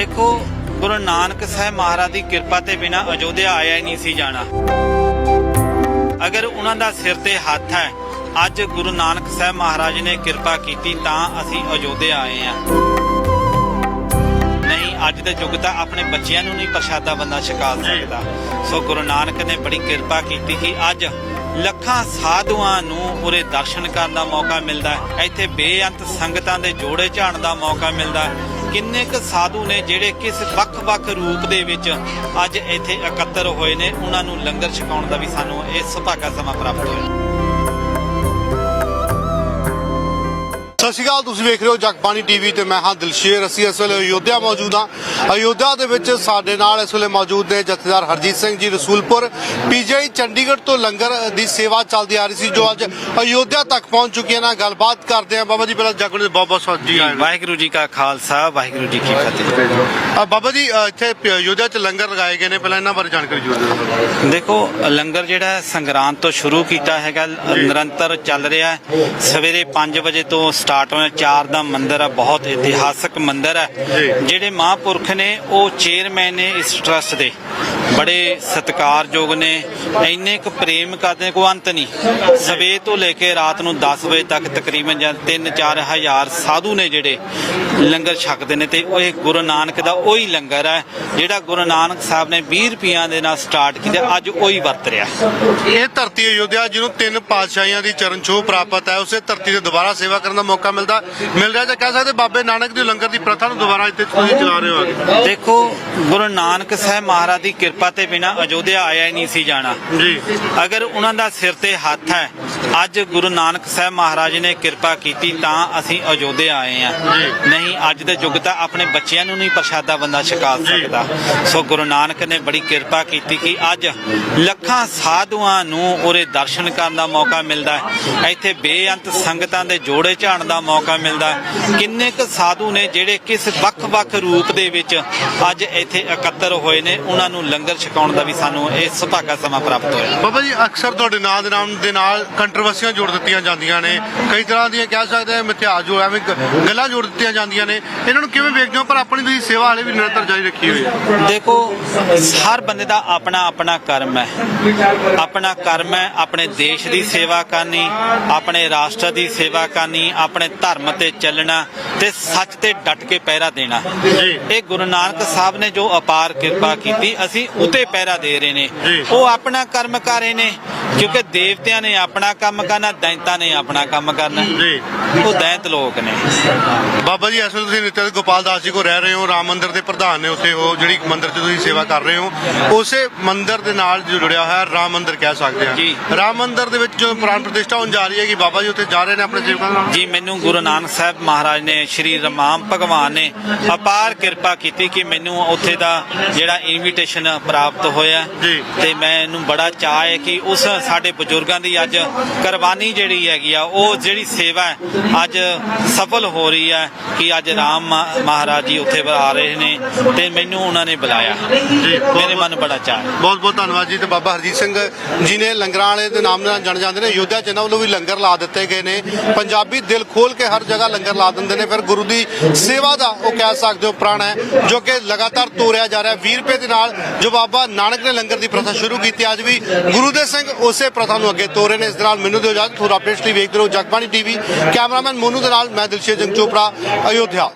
ਦੇਖੋ, ਗੁਰੂ ਨਾਨਕ ਸਾਹਿਬ ਮਹਾਰਾਜ ਦੀ ਕਿਰਪਾ ਤੇ ਬਿਨਾ ਅਯੋਧਿਆ ਆਇਆ ਹੀ ਨਹੀਂ ਸੀ ਜਾਣਾ। ਅਗਰ ਉਹਨਾਂ ਦਾ ਸਿਰ ਤੇ ਹੱਥ ਹੈ, ਅੱਜ ਗੁਰੂ ਨਾਨਕ ਸਾਹਿਬ ਮਹਾਰਾਜ ਨੇ ਕਿਰਪਾ ਕੀਤੀ ਤਾਂ ਅਸੀਂ ਅਯੋਧਿਆ ਆਏ ਆ ਨਹੀਂ, ਅੱਜ ਦੇ ਯੁੱਗ ਤਾਂ ਆਪਣੇ ਬੱਚਿਆਂ ਨੂੰ ਨਹੀਂ ਪ੍ਰਸ਼ਾਦਾ ਬੰਦਾ ਛਕਾ ਸਕਦਾ। ਸੋ ਗੁਰੂ ਨਾਨਕ ਨੇ ਬੜੀ ਕਿਰਪਾ ਕੀਤੀ ਕਿ ਅੱਜ ਲੱਖਾਂ ਸਾਧੂਆਂ ਨੂੰ ਉਰੇ ਦਰਸ਼ਨ ਕਰਨ ਦਾ ਮੌਕਾ ਮਿਲਦਾ ਹੈ। ਇੱਥੇ ਬੇਅੰਤ ਸੰਗਤਾਂ ਦੇ ਜੋੜੇ ਝਾੜਨ ਦਾ ਮੌਕਾ ਮਿਲਦਾ ਹੈ। ਕਿੰਨੇ ਕੁ ਸਾਧੂ ਨੇ ਜਿਹੜੇ ਕਿਸ ਵੱਖ-ਵੱਖ ਰੂਪ ਦੇ ਵਿੱਚ ਅੱਜ ਇੱਥੇ ਇਕੱਤਰ ਹੋਏ ਨੇ? ਉਹਨਾਂ ਨੂੰ ਲੰਗਰ ਛਕਾਉਣ ਦਾ ਵੀ ਸਾਨੂੰ ਇਹ ਸੁਭਾਗਾ ਸਮਾਂ ਪ੍ਰਾਪਤ ਹੋਇਆ। ਸਤਿ ਸ਼੍ਰੀ ਅਕਾਲ ਤੁਸੀਂ ਵੇਖ ਰਹੇ ਹੋ ਜਗਬਾਣੀ ਟੀਵੀ ਤੇ ਮੈਂ ਹਾਂ ਦਿਲਸ਼ੇਰ। ਅਸੀਂ ਇਸ ਵੇਲੇ ਅਯੋਧਿਆ ਮੌਜੂਦ ਹਾਂ। ਅਯੋਧਿਆ ਦੇ ਵਿੱਚ ਸਾਡੇ ਨਾਲ ਇਸ ਵੇਲੇ ਮੌਜੂਦ ਨੇ ਜਥੇਦਾਰ ਹਰਜੀਤ ਸਿੰਘ ਜੀ ਰਸੂਲਪੁਰ ਪੀਜੀਆਈ ਚੰਡੀਗੜ੍ਹ ਤੋਂ ਲੰਗਰ ਦੀ ਸੇਵਾ ਚੱਲਦੀ ਆ ਰਹੀ ਸੀ ਜੋ ਅੱਜ ਅਯੋਧਿਆ ਤੱਕ ਪਹੁੰਚ ਚੁੱਕੀ ਹੈ। ਨਾ ਗੱਲਬਾਤ ਕਰਦੇ ਹਾਂ ਬਾਬਾ ਜੀ ਪਹਿਲਾਂ ਜਗਬਾਣੀ ਦੇ ਬਹੁਤ ਸਵਾਗਤ ਜੀ ਨੂੰ। ਵਾਹਿਗੁਰੂ ਜੀ ਕਾ ਖਾਲਸਾ ਵਾਹਿਗੁਰੂ ਜੀ ਕੀ ਫਤਿਹ। ਬਾਬਾ ਜੀ ਇੱਥੇ ਅਯੋਧਿਆ ਚ ਲੰਗਰ ਲਗਾਏ ਗਏ ਨੇ। ਪਹਿਲਾਂ ਇਹਨਾਂ ਬਾਰੇ ਜਾਣਕਾਰੀ ਜ਼ਰੂਰ ਦਿਓ। ਦੇਖੋ ਲੰਗਰ ਜਿਹੜਾ ਸੰਗਰਾਂਦ ਤੋਂ ਸ਼ੁਰੂ ਕੀਤਾ ਹੈਗਾ ਨਿਰੰਤਰ ਚੱਲ ਰਿਹਾ। ਸਵੇਰੇ 5 ਵਜੇ ਤੋਂ ਸਟਾਰਟ ਹੋਇਆ। ਚਾਰ ਦਾ ਮੰਦਿਰ ਹੈ ਬਹੁਤ ਇਤਿਹਾਸਕ ਮੰਦਿਰ ਹੈ। ਜਿਹੜੇ ਮਹਾਂਪੁਰਖ ਨੇ ਉਹ ਚੇਅਰਮੈਨ ਨੇ ਇਸ ਟਰਸਟ ਦੇ। ਬੜੇ ਸਤਿਕਾਰਯੋਗ ਨੇ। ਇੰਨੇ ਕੁ ਪ੍ਰੇਮ ਕਰਦੇ ਨੇ, ਕੋਈ ਅੰਤ ਨਹੀਂ। ਸਵੇਰ ਤੋਂ ਲੈ ਕੇ ਰਾਤ ਨੂੰ 10 ਵਜੇ ਤੱਕ ਤਕਰੀਬਨ ਜਾਂ 3-4 ਹਜ਼ਾਰ ਸਾਧੂ ਨੇ ਜਿਹੜੇ ਲੰਗਰ ਛਕਦੇ ਨੇ ਤੇ ਉਹ ਗੁਰੂ ਨਾਨਕ ਦਾ ਉਹੀ ਲੰਗਰ ਹੈ ਜਿਹੜਾ ਗੁਰੂ ਨਾਨਕ ਸਾਹਿਬ ਨੇ 20 ਰੁਪਈਆਂ ਦੇ ਨਾਲ ਸਟਾਰਟ ਕੀਤਾ ਅੱਜ ਉਹੀ ਵਰਤ ਰਿਹਾ। ਇਹ ਧਰਤੀ ਅਯੋਧਿਆ ਜਿਹਨੂੰ ਤਿੰਨ ਪਾਤਸ਼ਾਹੀਆਂ ਦੀ ਚਰਨ ਛੋਹ ਪ੍ਰਾਪਤ ਹੈ ਉਸੇ ਧਰਤੀ ਤੇ ਦੁਬਾਰਾ ਸੇਵਾ ਕਰਨ ਦਾ ਮੌਕਾ ਮਿਲਦਾ ਮਿਲ ਰਿਹਾ ਜਾਂ ਕਹਿ ਸਕਦੇ ਬਾਬੇ ਨਾਨਕ ਦੀ ਲੰਗਰ ਦੀ ਪ੍ਰਥਾ ਨੂੰ ਦੁਬਾਰਾ ਇੱਥੇ ਤੁਸੀਂ ਚਲਾ ਰਹੇ ਹੋ ਅੱਗੇ? ਦੇਖੋ ਗੁਰੂ ਨਾਨਕ ਸਾਹਿਬ ਮਹਾਰਾਜ ਦੀ ਕਿਰਪਾ ਤੇ ਬਿਨਾ ਅਯੋਧਿਆ ਆਇਆ ਹੀ ਨਹੀਂ ਸੀ ਜਾਣਾ। ਜੀ। ਅਗਰ ਉਹਨਾਂ ਦਾ ਸਿਰ ਤੇ ਹੱਥ ਹੈ ਅੱਜ ਗੁਰੂ ਨਾਨਕ ਸਾਹਿਬ ਮਹਾਰਾਜ ਨੇ ਕਿਰਪਾ ਕੀਤੀ ਤਾਂ ਅਸੀਂ ਅਯੋਧਿਆ ਆਏ ਆ ਨਹੀਂ ਅੱਜ ਦੇ ਯੁੱਗ ਤਾਂ ਆਪਣੇ ਬੱਚਿਆਂ ਨੂੰ ਨਹੀਂ ਪ੍ਰਸ਼ਾਦਾ ਬੰਦਾ ਛਕਾ ਸਕਦਾ। ਸੋ ਗੁਰੂ ਨਾਨਕ ਨੇ ਬੜੀ ਕਿਰਪਾ ਕੀਤੀ ਕਿ ਅੱਜ ਲੱਖਾਂ ਸਾਧੂਆਂ ਨੂੰ ਉਰੇ ਦਰਸ਼ਨ ਕਰਨ ਦਾ ਮੌਕਾ ਮਿਲਦਾ ਹੈ। ਇੱਥੇ ਬੇਅੰਤ ਸੰਗਤਾਂ ਦੇ ਜੋੜੇ ਝਾੜਨ ਦਾ ਮੌਕਾ ਮਿਲਦਾ ਕਿੰਨੇ ਕੁ ਸਾਧੂ ਨੇ ਜਿਹੜੇ ਕਿਸ ਵੱਖ-ਵੱਖ ਰੂਪ ਦੇ ਵਿੱਚ ਅੱਜ ਇੱਥੇ ਇਕੱਤਰ ਹੋਏ ਨੇ ਉਹਨਾਂ ਨੂੰ ਲੰਗਰ ਛਕਾਉਣ ਦਾ ਵੀ ਸਾਨੂੰ ਇਹ ਸੁਭਾਗਾ ਸਮਾਂ ਪ੍ਰਾਪਤ ਹੋਇਆ। ਬਾਬਾ ਜੀ ਅਕਸਰ ਤੁਹਾਡੇ ਨਾਂ ਦੇ ਨਾਮ ਦੇ ਨਾਲ ਕੰਟਰੋਵਰਸੀਆਂ ਜੋੜ ਦਿੱਤੀਆਂ ਜਾਂਦੀਆਂ ਨੇ। ਕਈ ਤਰ੍ਹਾਂ ਦੀਆਂ ਕਹਿ ਸਕਦੇ ਆ ਮਿਥਿਆਸ ਜੋ ਐਵੇਂ ਗ- ਗੱਲਾਂ ਜੋੜ ਦਿੱਤੀਆਂ ਜਾਂਦੀਆਂ ਨੇ। ਇਹਨਾਂ ਨੂੰ ਕਿਵੇਂ ਵੇਖਦੇ ਹੋ? ਪਰ ਆਪਣੀ ਤੁਸੀਂ ਸੇਵਾ ਹਲੇ ਵੀ ਨਿਰੰਤਰ ਜਾਰੀ ਰੱਖੀ ਹੋਈ ਹੈ। ਦੇਖੋ ਹਰ ਬੰਦੇ ਦਾ ਆਪਣਾ ਆਪਣਾ ਕਰਮ ਹੈ। ਆਪਣਾ ਕਰਮ ਹੈ ਆਪਣੇ ਦੇਸ਼ ਦੀ ਸੇਵਾ ਕਰਨੀ ਆਪਣੇ ਰਾਸ਼ਟਰ ਦੀ ਸੇਵਾ ਕਰਨੀ ਆਪਣੇ ਧਰਮ ਤੇ ਚੱਲਣਾ ਤੇ ਸੱਚ ਤੇ ਡਟ ਕੇ ਪਹਿਰਾ ਦੇਣਾ। ਜੀ। ਇਹ ਗੁਰੂ ਨਾਨਕ ਸਾਹਿਬ ਨੇ ਜੋ ਅਪਾਰ ਕਿਰਪਾ ਕੀਤੀ ਅਸੀਂ ਉਤੇ ਪਹਿਰਾ ਦੇ ਰਹੇ ਨੇ। ਜੀ। ਉਹ ਆਪਣਾ ਕਰਮ ਕਰ ਰਹੇ ਨੇ। ਕਿਉਂਕਿ ਦੇਵਤਿਆਂ ਨੇ ਆਪਣਾ ਕੰਮ ਕਰਨਾ ਦੈਂਤਾਂ ਨੇ ਆਪਣਾ ਕੰਮ ਕਰਨਾ ਜੀ। ਉਹ ਦੈਂਤ ਲੋਕ ਨੇ ਬਾਬਾ ਜੀ ਇਸ ਵੇਲੇ ਤੁਸੀਂ ਨਿਤਿਆ ਗੋਪਾਲ ਦਾਸ ਜੀ ਕੋ ਰਹਿ ਰਹੇ ਹੋ ਰਾਮ ਮੰਦਿਰ ਦੇ ਪ੍ਰਧਾਨ ਨੇ ਉੱਥੇ ਉਹ ਜਿਹੜੀ ਮੰਦਿਰ 'ਚ ਤੁਸੀਂ ਸੇਵਾ ਕਰ ਰਹੇ ਹੋ ਉਸੇ ਮੰਦਿਰ ਦੇ ਨਾਲ ਜੁੜਿਆ ਹੋਇਆ ਰਾਮ ਮੰਦਿਰ ਕਹਿ ਸਕਦੇ ਜੀ। ਹਾਂ ਰਾਮ ਮੰਦਿਰ ਦੇ ਵਿੱਚ ਜੋ ਪ੍ਰਾਣ ਪ੍ਰਤਿਸ਼ਠਾ ਹੋਣ ਜਾ ਰਹੀ ਹੈ ਕਿ ਬਾਬਾ ਜੀ ਉੱਥੇ ਜਾ ਰਹੇ ਨੇ ਆਪਣੇ ਸੇਵਕਾਂ ਨਾਲ ਜੀ ਮੈਨੂੰ ਗੁਰੂ ਨਾਨਕ ਸਾਹਿਬ ਮਹਾਰਾਜ ਨੇ ਸ਼੍ਰੀ ਰਮਾਮ ਭਗਵਾਨ ਨੇ ਅਪਾਰ ਕਿਰਪਾ ਕੀਤੀ ਕਿ ਮੈਨੂੰ ਉੱਥੇ ਦਾ ਜਿਹੜਾ ਇਨਵੀਟੇਸ਼ਨ ਪ੍ਰਾਪਤ ਹੋਇਆ ਜੀ। ਤੇ ਮੈਨੂੰ ਬੜਾ ਚਾਅ ਹੈ ਕਿ ਉਸ ਸਾਡੇ ਬਜ਼ੁਰਗਾਂ ਦੀ ਅੱਜ ਕੁਰਬਾਨੀ ਜਿਹੜੀ ਹੈਗੀ ਆ ਉਹ ਜਿਹੜੀ ਸੇਵਾ ਹੈ ਅੱਜ ਸਫਲ ਹੋ ਰਹੀ ਹੈ ਕਿ ਅੱਜ ਰਾਮ ਮਹਾ- ਮਹਾਰਾਜ ਜੀ ਉੱਥੇ ਆ ਰਹੇ ਨੇ ਤੇ ਮੈਨੂੰ ਉਹਨਾਂ ਨੇ ਬੁਲਾਇਆ। ਮੇਰੇ ਮਨ ਬੜਾ ਚਾਅ ਹੈ। ਬਹੁਤ ਬਹੁਤ ਧੰਨਵਾਦ ਜੀ ਤੇ ਬਾਬਾ ਹਰਜੀਤ ਸਿੰਘ ਜੀ ਨੇ ਲੰਗਰਾਂ ਵਾਲੇ ਦੇ ਨਾਮ ਨਾਲ ਜਾਣ ਜਾਂਦੇ ਨੇ ਯੋਧਿਆ ਚ ਇਹਨਾਂ ਵੱਲੋਂ ਵੀ ਲੰਗਰ ਲਾ ਦਿੱਤੇ ਗਏ ਨੇ। ਪੰਜਾਬੀ ਦਿਲ ਖੋਲ ਕੇ ਹਰ ਜਗ੍ਹਾ ਲੰਗਰ ਲਾ ਦਿੰਦੇ ਨੇ ਫਿਰ ਗੁਰੂ ਦੀ ਸੇਵਾ ਦਾ ਉਹ ਕਹਿ ਸਕਦੇ ਹੋ ਪ੍ਰਣ ਹੈ ਜੋ ਕਿ ਲਗਾਤਾਰ ਤੋਰਿਆ ਜਾ ਰਿਹਾ। 20 ਰੁਪਏ ਦੇ ਨਾਲ ਜੋ ਬਾਬਾ ਨਾਨਕ ਨੇ ਲੰਗਰ ਦੀ ਪ੍ਰਥਾ ਸ਼ੁਰੂ ਕੀਤੀ ਅੱਜ ਵੀ ਗੁਰੂ ਦੇ ਸਿੰਘ ਉਸੇ ਪ੍ਰਥਾ ਨੂੰ ਅੱਗੇ ਤੋਰੇ ਨੇ। ਇਸ ਦੇ ਨਾਲ ਮੈਨੂੰ ਦਿਓ ਇਜਾਜ਼ਤ। ਹੋਰ ਅਪਡੇਟਸ ਲਈ ਵੇਖਦੇ ਰਹੋ ਜਗਬਾਣੀ ਟੀਵੀ ਕੈਮਰਾਮੈਨ ਮੋਨੂ ਦੇ ਨਾਲ ਮੈਂ ਦਿਲਸ਼ੇਰ ਜੰਗ ਚੋਪੜਾ, ਅਯੋਧਿਆ।